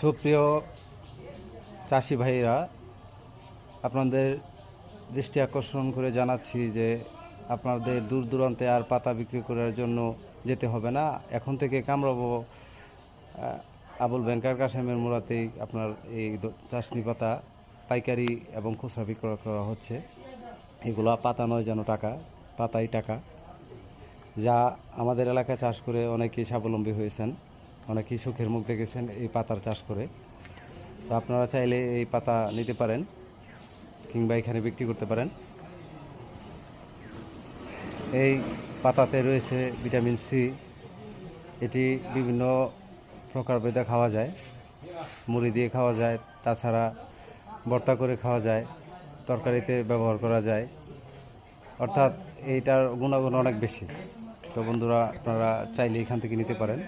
সুপ্রিয় চাষি ভাইরা আপনাদের দৃষ্টি আকর্ষণ করে জানাচ্ছি যে আপনাদের দূর দূরান্তে আর পাতা বিক্রি করার জন্য যেতে হবে না। এখন থেকে কামরাবো আবুল ব্যাংকার কাশেমের মোড়াতেই আপনার এই চাষনি পাতা, পাইকারি এবং খুচরা বিক্রয় করা হচ্ছে। এগুলো পাতা নয় যেন টাকা, পাতাই টাকা। যা আমাদের এলাকায় চাষ করে অনেকেই স্বাবলম্বী হয়েছেন। অনেকেই সুখের মুখ দেখেছেন এই পাতার চাষ করে। তো আপনারা চাইলে এই পাতা নিতে পারেন কিংবা এখানে বিক্রি করতে পারেন। এই পাতাতে রয়েছে ভিটামিন সি। এটি বিভিন্ন প্রকারভেদে খাওয়া যায়। মুড়ি দিয়ে খাওয়া যায়, তাছাড়া ভর্তা করে খাওয়া যায়, তরকারিতে ব্যবহার করা যায়। অর্থাৎ এইটার গুণাগুণ অনেক বেশি। তো বন্ধুরা, আপনারা চাইলে এখান থেকে নিতে পারেন।